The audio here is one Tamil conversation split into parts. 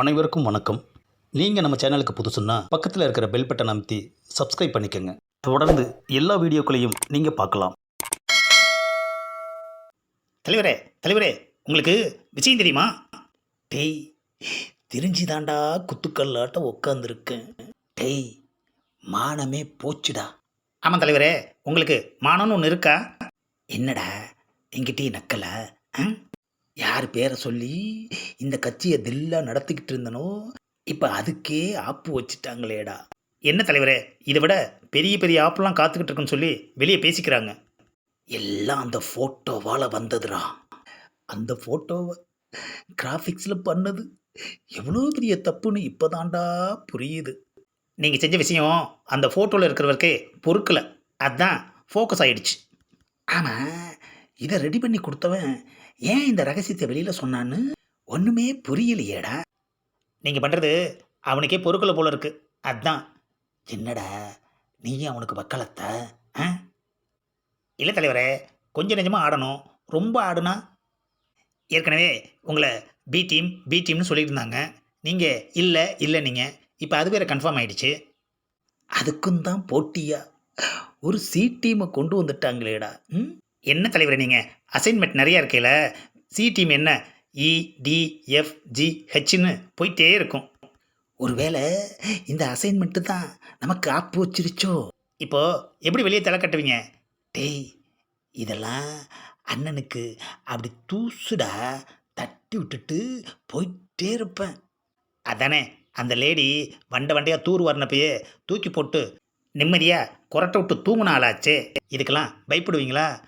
அனைவருக்கும் வணக்கம். நீங்கள் நம்ம சேனலுக்கு புதுசுன்னா பக்கத்தில் இருக்கிற பெல் பட்டன் அமைத்தி சப்ஸ்கிரைப் பண்ணிக்கோங்க. தொடர்ந்து எல்லா வீடியோக்களையும் நீங்கள் பார்க்கலாம். தலைவரே தலைவரே உங்களுக்கு விஷயம் தெரியுமா? டேய் தெரிஞ்சுதாண்டா குத்துக்கல்லாட்ட உட்காந்துருக்கேன் டேய் மானமே போச்சுடா. ஆமாம் தலைவரே உங்களுக்கு மானம்னு ஒன்று இருக்கா? என்னடா எங்கிட்டே நக்கல? யார் பேரை சொல்லி? இந்த கட்சியை தில்லாக நடத்திக்கிட்டு இருந்தனோ? இப்போ அதுக்கே ஆப்பு வச்சுட்டாங்களேடா. என்ன தலைவரே இதை விட பெரிய பெரிய ஆப்பெல்லாம் காத்துக்கிட்டு இருக்குன்னு சொல்லி வெளியே பேசிக்கிறாங்க. எல்லாம் அந்த ஃபோட்டோவால் வந்ததுடா. அந்த ஃபோட்டோவை கிராஃபிக்ஸில் பண்ணது எவ்வளோ பெரிய தப்புன்னு இப்போதான்டா புரியுது. நீங்கள் செஞ்ச விஷயம் அந்த ஃபோட்டோவில் இருக்கிறவருக்கே பொறுக்கலை. அதுதான் ஃபோக்கஸ் ஆகிடுச்சு ஆமாம் இதை ரெடி பண்ணி கொடுத்தவன் ஏன் இந்த ரகசியத்தை வெளியில் சொன்னான்னு? ஒன்றுமே புரியலையேடா. நீங்கள் பண்ணுறது அவனுக்கே பொறுக்கலை போல இருக்கு. அதான். என்னடா? நீயும் அவனுக்கு வக்காலத்த? ஆ? இல்லை தலைவரே கொஞ்சம் நெஞ்சமாக ஆடணும். ரொம்ப ஆடுனா? ஏற்கனவே உங்களை பி டீம் பி டீம்னு சொல்லியிருந்தாங்க. நீங்கள் இல்லை இல்லை நீங்கள் இப்போ அது வேற கன்ஃபார்ம் ஆயிடுச்சு. அதுக்கும் தான் போட்டியா? ஒரு சி டீமை கொண்டு வந்துட்டாங்களேடா. ம்? என்ன தலைவரே நீங்கள் அசைன்மெண்ட் நிறையா இருக்கையில சி டீம் என்ன? இடிஎஃப்ஜிஹெச்னு போயிட்டே இருக்கும். ஒருவேளை இந்த அசைன்மெண்ட்டு தான் நமக்கு ஆப்பு வச்சிருச்சோ? இப்போது எப்படி வெளியே தலை கட்டுவீங்க? டேய் இதெல்லாம் அண்ணனுக்கு அப்படி தூசுடா தட்டி விட்டுட்டு போயிட்டே இருப்பேன். அதானே அந்த லேடி வண்டை வண்டையாக தூர் வரனப்பயே தூக்கி போட்டு நிம்மதியாக குரட்டை விட்டு தூங்கின ஆளாச்சே. இதுக்கெல்லாம் பயப்படுவீங்களா?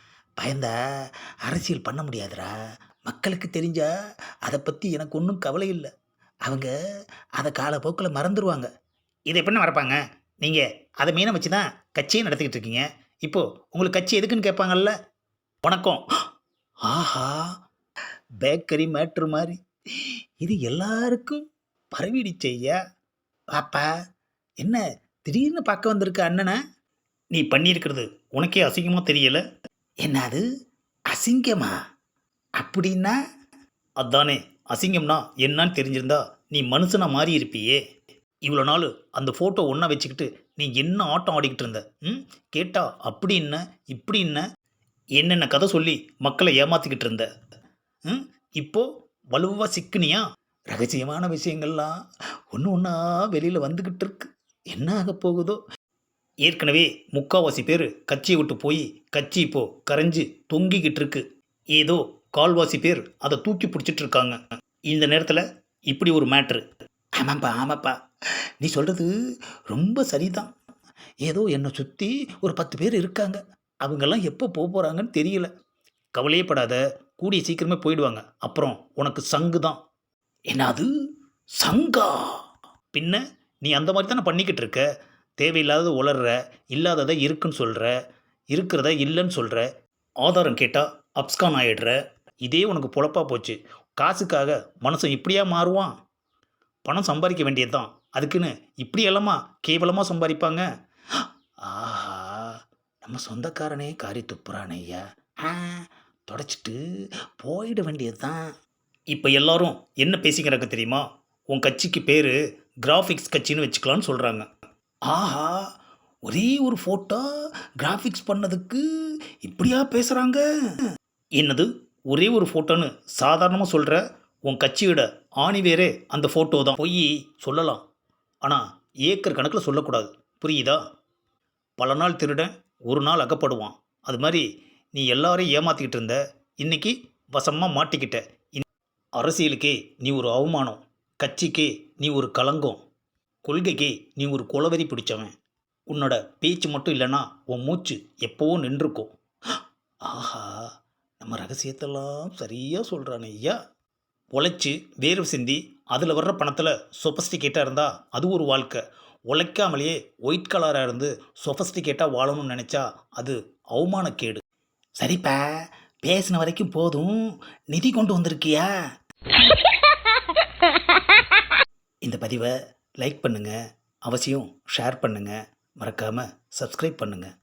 பயந்தா அரசியல் பண்ண முடியாதுடா. மக்களுக்கு தெரிஞ்சால் அதை பற்றி எனக்கு ஒன்றும் கவலை இல்லை. அவங்க அதை காலப்போக்கில் மறந்துடுவாங்க இதை எப்படின்னு மறப்பாங்க? நீங்கள் அதை மீனை வச்சு தான் கட்சியை நடத்திக்கிட்டு இருக்கீங்க. இப்போது உங்களுக்கு கட்சி எதுக்குன்னு கேட்பாங்கல்ல? வணக்கம். ஆஹா பேக்கரி மேட்ரு மாதிரி. இது எல்லாருக்கும் பரவிடுச்சு ஐயா. பாப்பா என்ன திடீர்னு பார்க்க வந்திருக்க அண்ணனை? நீ பண்ணியிருக்கிறது உனக்கே அசிங்கமாக தெரியலை? என்ன அது அசிங்கமா? அப்படின்னா? அதானே அசிங்கம்னா என்னன்னு தெரிஞ்சிருந்தா நீ மனுஷனா மாறி இருப்பியே. இவ்வளோ நாள் அந்த ஃபோட்டோ ஒன்றா வச்சுக்கிட்டு நீ என்ன ஆட்டம் ஆடிக்கிட்டு இருந்த? ம்? கேட்டா அப்படி என்ன இப்படி என்ன? என்னென்ன கதை சொல்லி மக்களை ஏமாத்திக்கிட்டு இருந்த? ம்? இப்போது வலுவாக சிக்கினியா? ரகசியமான விஷயங்கள்லாம் ஒன்று ஒன்றா வெளியில் வந்துக்கிட்டு இருக்கு. என்ன ஆக போகுதோ? ஏற்கனவே முக்காவாசி பேர் கட்சியை விட்டு போய் கட்சி இப்போ கரைஞ்சு தொங்கிக்கிட்டு இருக்கு. ஏதோ கால்வாசி பேர் அதை தூக்கி பிடிச்சிட்டு இருக்காங்க இந்த நேரத்தில் இப்படி ஒரு மேட்ரு. ஆமாப்பா ஆமாப்பா. நீ சொல்கிறது ரொம்ப சரிதான். ஏதோ என்னை சுற்றி ஒரு பத்து பேர் இருக்காங்க. அவங்கெல்லாம் எப்போ போக போகிறாங்கன்னு தெரியல. கவலையே படாத கூடிய சீக்கிரமே போயிடுவாங்க. அப்புறம் உனக்கு சங்கு தான். என்னது? சங்கா? பின்ன நீ அந்த மாதிரி தானே பண்ணிக்கிட்டு இருக்க? தேவையில்லாதது உளர்ற இல்லாததை இருக்குன்னு சொல்கிற இருக்கிறத இல்லைன்னு சொல்கிற ஆதாரம் கேட்டால் அப்ஸ்கான் ஆயிடுற இதே உனக்கு பொழப்பாக போச்சு. காசுக்காக மனுஷன் இப்படியா மாறுவான்? பணம் சம்பாதிக்க வேண்டியது தான் அதுக்குன்னு இப்படியெல்லாமா கேவலமாக சம்பாதிப்பாங்க? ஆஹா நம்ம சொந்தக்காரனே காரி துப்புறானே ஐயா. ஆ தொடச்சிட்டு போயிட வேண்டியது தான் இப்போ எல்லாரும் என்ன பேசிக்கிறாங்க தெரியுமா? உன் கட்சிக்கு பேர் கிராஃபிக்ஸ் கட்சின்னு வச்சுக்கலான்னு சொல்கிறாங்க ஆஹா ஒரே ஒரு ஃபோட்டோ கிராஃபிக்ஸ் பண்ணதுக்கு இப்படியா பேசுகிறாங்க என்னது? ஒரே ஒரு ஃபோட்டோன்னு சாதாரணமாக சொல்கிற உன் கட்சியோட ஆணிவேரே அந்த ஃபோட்டோ தான். பொய் சொல்லலாம். ஆனால் ஏக்கர் கணக்கில் சொல்லக்கூடாது. புரியுதா? பல நாள் திருடன் ஒரு நாள் அகப்படுவான். அது மாதிரி நீ எல்லாரையும் ஏமாற்றிக்கிட்டு இருந்த இன்னைக்கு வசமாக மாட்டிக்கிட்ட. இன்- அரசியலுக்கே நீ ஒரு அவமானம். கட்சிக்கே நீ ஒரு கலங்கம் கொள்கைக்கு நீ ஒரு குலவெறி பிடிச்சவன். உன்னோட பேச்சு மட்டும் இல்லைன்னா உன் மூச்சு எப்போவும் நின்றுருக்கும் ஆஹா! நம்ம ரகசியத்தெல்லாம் சரியாக சொல்கிறானே ஐயா. உழைச்சி வேர்வை சிந்தி அதில் வர்ற பணத்தில் சொஃபஸ்டிகேட்டாக இருந்தால் அது ஒரு வாழ்க்கை. உழைக்காமலேயே ஒயிட் கலராக இருந்து சொஃபஸ்டிகேட்டாக வாழணும்னு நினச்சா அது அவமானக்கேடு. சரிப்பா பேசின வரைக்கும் போதும். நிதி கொண்டு வந்திருக்கியா? இந்த பதிவை லைக் பண்ணுங்கள் அவசியம் ஷேர் பண்ணுங்கள் மறக்காமல் சப்ஸ்கிரைப் பண்ணுங்கள்